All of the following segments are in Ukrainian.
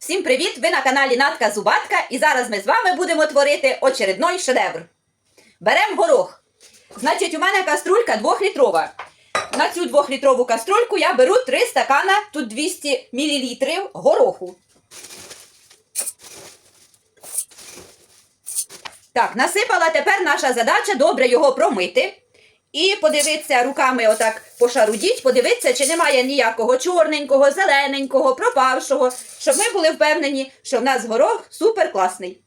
Всім привіт! Ви на каналі Натка Зубатка і зараз ми з вами будемо творити очередной шедевр. Беремо горох. Значить, у мене каструлька 2-літрова. На цю 2-літрову каструльку я беру 3 стакана, тут 200 мл гороху. Так, насипала тепер наша задача добре його промити. І подивитися руками, отак пошарудіть, подивитися, чи немає ніякого чорненького, зелененького, пропавшого, щоб ми були впевнені, що в нас горох супер класний.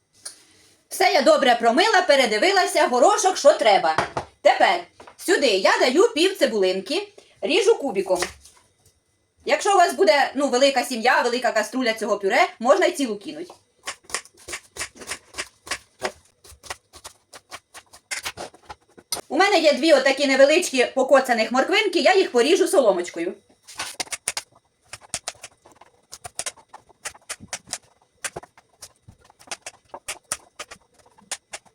Все я добре промила, передивилася, горошок, що треба. Тепер сюди я даю пів цибулинки, ріжу кубіком. Якщо у вас буде ну, велика сім'я, велика каструля цього пюре, можна й цілу кинуть. Мене є дві отакі невеличкі покоцаних морквинки, я їх поріжу соломочкою.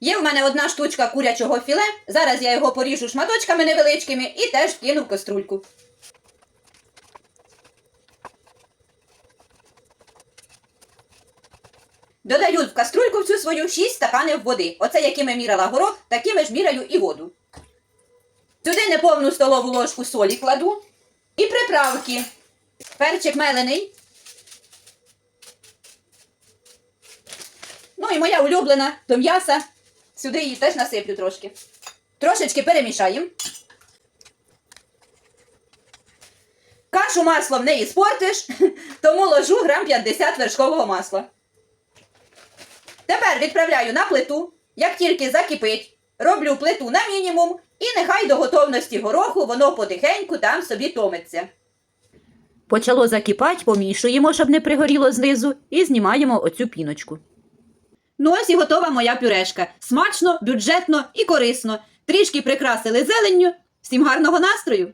Є в мене одна штучка курячого філе. Зараз я його поріжу шматочками невеличкими і теж кину в каструльку. Додаю в каструльку в цю свою 6 стаканів води. Оце якими міряла горох, такими ж міряю і воду. Сюди неповну столову ложку солі кладу. І приправки. Перчик мелений. Ну і моя улюблена до м'яса. Сюди її теж насиплю трошки. Трошечки перемішаємо. Кашу маслом не іспортиш, тому ложу грам 50 вершкового масла. Тепер відправляю на плиту. Як тільки закипить, роблю плиту на мінімум, і нехай до готовності гороху воно потихеньку там собі томиться. Почало закипати, помішуємо, щоб не пригоріло знизу, і знімаємо оцю піночку. Ну ось і готова моя пюрешка. Смачно, бюджетно і корисно. Трішки прикрасили зеленню. Всім гарного настрою!